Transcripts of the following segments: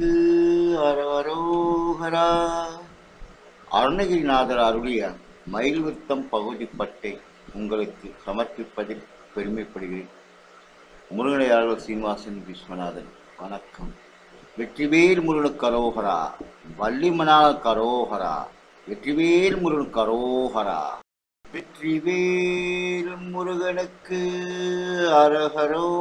முருகனுக்கு அரவரோகரா அருணகிரிநாதர் அருளிய மயில் விருத்தம் பகுதி பட்டை உங்களுக்கு சமர்ப்பிப்பதில் பெருமைப்படுகிறேன். முருகனையாளர் சீனிவாசன் விஸ்வநாதன் வணக்கம். வெற்றிவேல் முருகன் கரோகரா வள்ளிமணால கரோகரா வெற்றிவேல் முருகன் கரோகரா வெற்றிவேல் முருகனுக்கு அரகரோகரா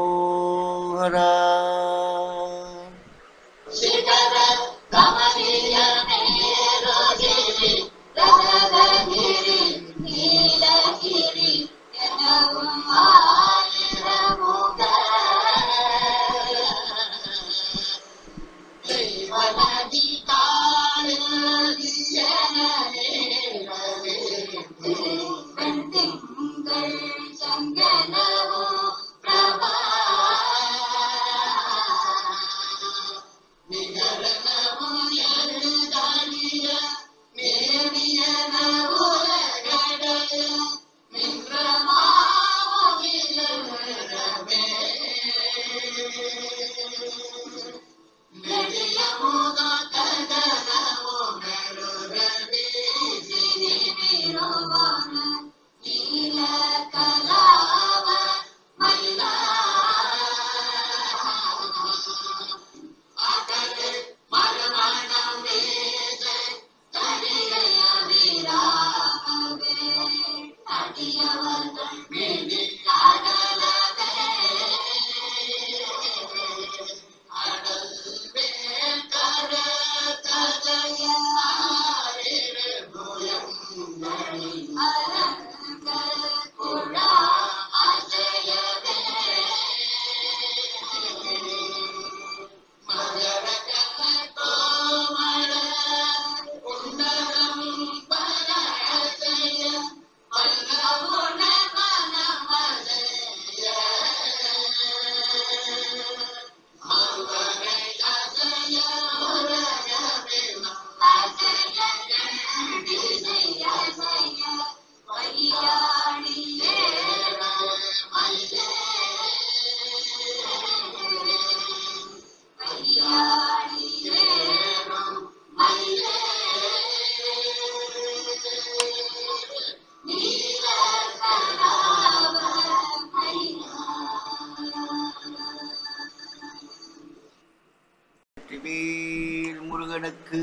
வெற்றிவேல் முருகனுக்கு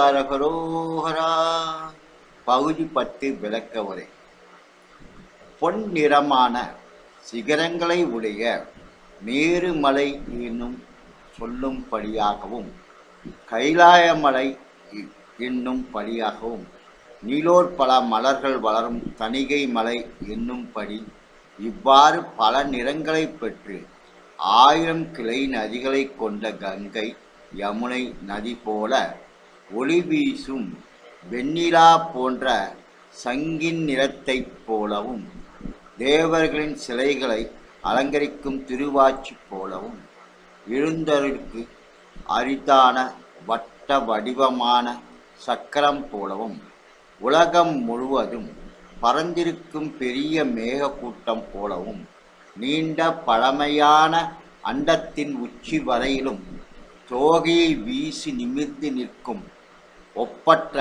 அரகரோகரா. பகுதி பத்து விளக்க உரை. பொன் நிறமான சிகரங்களை உடைய மேருமலை என்னும் சொல்லும்படியாகவும் கைலாயமலை என்னும் படியாகவும் நீலோர் பல மலர்கள் வளரும் தணிகை மலை என்னும்படி இவ்வாறு பல நிறங்களைப் பெற்று ஆயிரம் கிளை நதிகளைக் கொண்ட கங்கை யமுனை நதி போல ஒளி வீசும் வெண்ணிலா போன்ற சங்கின் நிறத்தைப் போலவும் தேவர்களின் சிலைகளை அலங்கரிக்கும் திருவாச்சி போலவும் எழுந்தருக்கு அரிதான வட்ட வடிவமான சக்கரம் போலவும் உலகம் முழுவதும் பறந்திருக்கும் பெரிய மேகக்கூட்டம் போலவும் நீண்ட பழமையான அண்டத்தின் உச்சி வரையிலும் தோகையை வீசி நிமிர்ந்து நிற்கும் ஒப்பற்ற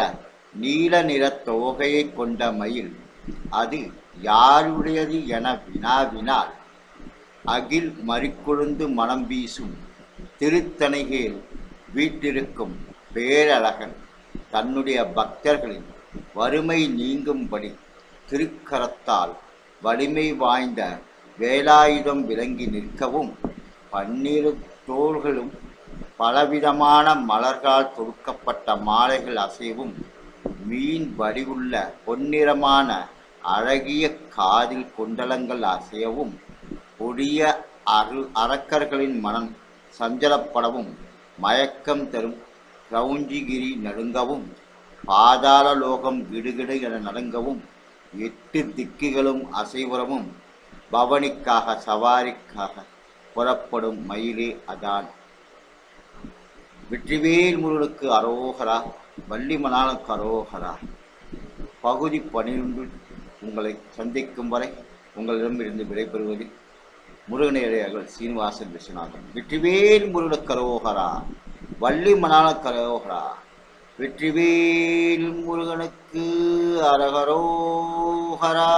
நீல நிற தோகையை கொண்ட மயில் அது யாருடையது என வினாவினால் அகில் மறிக்கொழுந்து மனம் வீசும் திருத்தணிகையில் வீட்டிருக்கும் பேரழகன் தன்னுடைய பக்தர்களின் வறுமை நீங்கும்படி திருக்கரத்தால் வலிமை வாய்ந்த வேலாயுதம் விளங்கி நிற்கவும் பன்னிரு தோள்களும் பலவிதமான மலர்களால் தொடுக்கப்பட்ட மாலைகள் அசைவும் மீன் வடிவுள்ள பொன்னிறமான அழகிய காதில் குண்டலங்கள் அசையவும் கொடிய அரு அரக்கர்களின் மனம் சஞ்சலப்படவும் மயக்கம் தரும் கிரௌஞ்சிகிரி நடுங்கவும் பாதாள லோகம் கிடுகிடு என நடுங்கவும் எட்டு திக்குகளும் அசைவுறவும் பவனிக்காக சவாரிக்காக புறப்படும் மயிலே அதான் வெற்றிவேல் முருகனுக்கு அரோகரா வள்ளிமணாலுக்கு அரோகரா. பகுதி பனிரெண்டு உங்களை சந்திக்கும் வரை உங்களிடமிருந்து விடைபெறுவது முருகனையடையார்கள் சீனிவாசன் விஸ்வநாதன். வெற்றிவேல் முருகனுக்கு அரோகரா வள்ளி அரோகரா. வெற்றிவேல் முருகனுக்கு அரகரோகரா.